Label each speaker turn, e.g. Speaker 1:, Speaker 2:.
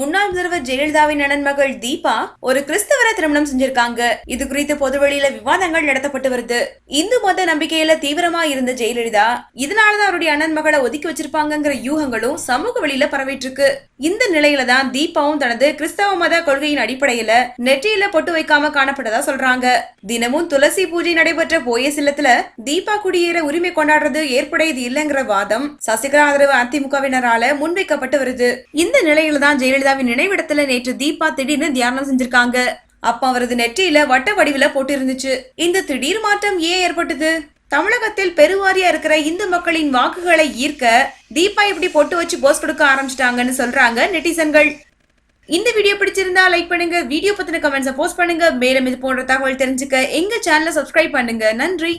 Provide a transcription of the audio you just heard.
Speaker 1: முன்னாள் முதல்வர் ஜெயலலிதாவின் அண்ணன் மகள் தீபா ஒரு கிறிஸ்தவரை திருமணம் செஞ்சிருக்காங்க. இது குறித்து பொதுவெளியில விவாதங்கள் நடத்தப்பட்டு வருது. இந்து மத நம்பிக்கையில தீவிரமா இருந்த ஜெயலலிதா இதனாலதான் அவருடைய அண்ணன் மகளை ஒதுக்கி வச்சிருப்பாங்கங்கிற யூகங்களும் சமூக வெளியில பரவிட்டு இருக்கு. இந்த நிலையில தான் தீபாவும் தனது கிறிஸ்தவ மத கொள்கையின் அடிப்படையில நெற்றியில பொட்டு வைக்காம காணப்பட்டதா சொல்றாங்க. தினமும் துளசி பூஜை நடைபெற்ற போயஸ் சில்லத்துல தீபா குடியேற உரிமை கொண்டாடுறது ஏற்புடையது இல்லைங்கிற வாதம் சசிகலா ஆதரவு அதிமுகவினரால முன்வைக்கப்பட்டு வருது. இந்த நிலையில தான் ஜெயலலிதாவின் நினைவிடத்துல நேற்று தீபா திடீர்னு தியானம் செஞ்சிருக்காங்க. அப்ப அவரது நெற்றியில வட்ட வடிவில போட்டு இருந்துச்சு இந்த திடீர் மாற்றம் ஏன் ஏற்பட்டது? தமிழகத்தில் பெருவாரியா இருக்கிற இந்து மக்களின் வாக்குகளை ஈர்க்க தீபா இப்படி பொட்டு வச்சு போஸ் கொடுக்க ஆரம்பிச்சிட்டாங்கன்னு சொல்றாங்க நெட்டிசன்கள். இந்த வீடியோ பிடிச்சிருந்தா லைக் பண்ணுங்க வீடியோ பத்தின கமெண்ட்ஸை போஸ்ட் பண்ணுங்க. மேலும் இது போன்ற தகவல் தெரிஞ்சுக்க எங்க சேனலை சப்ஸ்கிரைப் பண்ணுங்க. நன்றி.